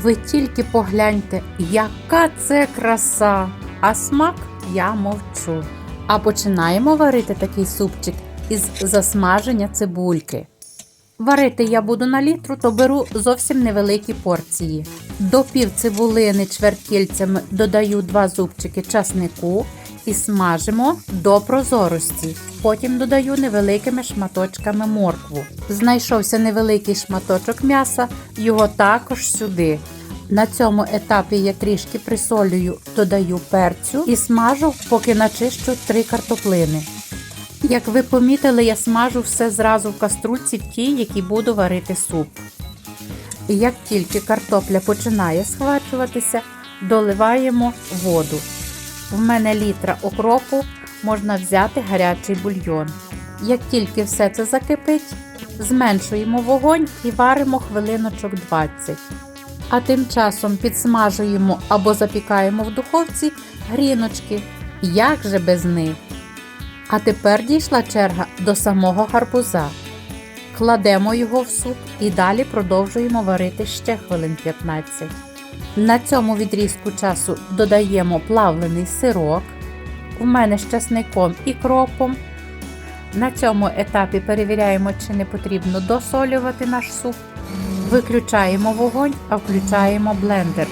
Ви тільки погляньте, яка це краса! А смак я мовчу. А починаємо варити такий супчик із засмаження цибульки. Варити я буду на літру, то беру зовсім невеликі порції. До пів цибулини чвертільцями додаю два зубчики часнику і смажимо до прозорості. Потім додаю невеликими шматочками моркву. Знайшовся невеликий шматочок м'яса, його також сюди. На цьому етапі я трішки присолюю, додаю перцю і смажу, поки начищу три картоплини. Як ви помітили, я смажу все зразу в каструльці в тій, якій буду варити суп. Як тільки картопля починає схвачуватися, доливаємо воду. В мене літра окропу можна взяти гарячий бульйон. Як тільки все це закипить, зменшуємо вогонь і варимо хвилиночок 20. А тим часом підсмажуємо або запікаємо в духовці гріночки. Як же без них? А тепер дійшла черга до самого гарбуза. Кладемо його в суп і далі продовжуємо варити ще хвилин 15. На цьому відрізку часу додаємо плавлений сирок. У мене з часником і кропом. На цьому етапі перевіряємо, чи не потрібно досолювати наш суп. Виключаємо вогонь, а включаємо блендер.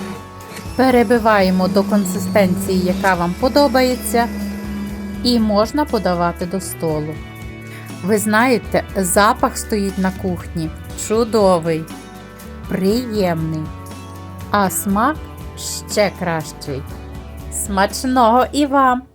Перебиваємо до консистенції, яка вам подобається, і можна подавати до столу. Ви знаєте, запах стоїть на кухні чудовий, приємний, а смак ще кращий. Смачного і вам!